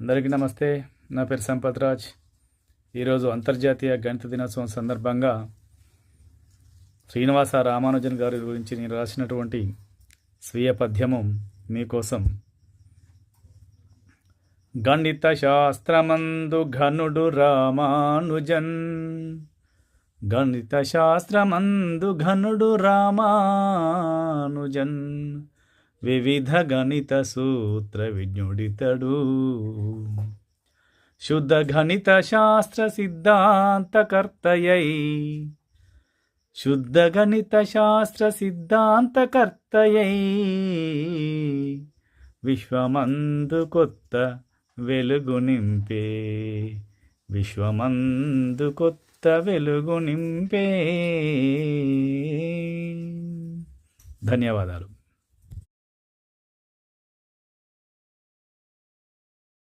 అందరికీ నమస్తే. నా పేరు సంపత్ రాజ్. ఈరోజు అంతర్జాతీయ గణిత దినోత్సవం సందర్భంగా శ్రీనివాస రామానుజన్ గారి గురించి నేను రాసినటువంటి స్వీయ పద్యము మీకోసం. గణిత శాస్త్రమందు ఘనుడు రామానుజన్. గణిత శాస్త్రమందు ఘనుడు రామానుజన్. వివిధ గణిత సూత్ర విజ్ఞుడితడు. శుద్ధ గణిత శాస్త్ర సిద్ధాంతకర్తయై. శుద్ధ గణిత శాస్త్ర సిద్ధాంతకర్తయై. విశ్వమందు కొత్త వెలుగు నింపే. విశ్వమందు కొత్త వెలుగు నింపే. ధన్యవాదాలు.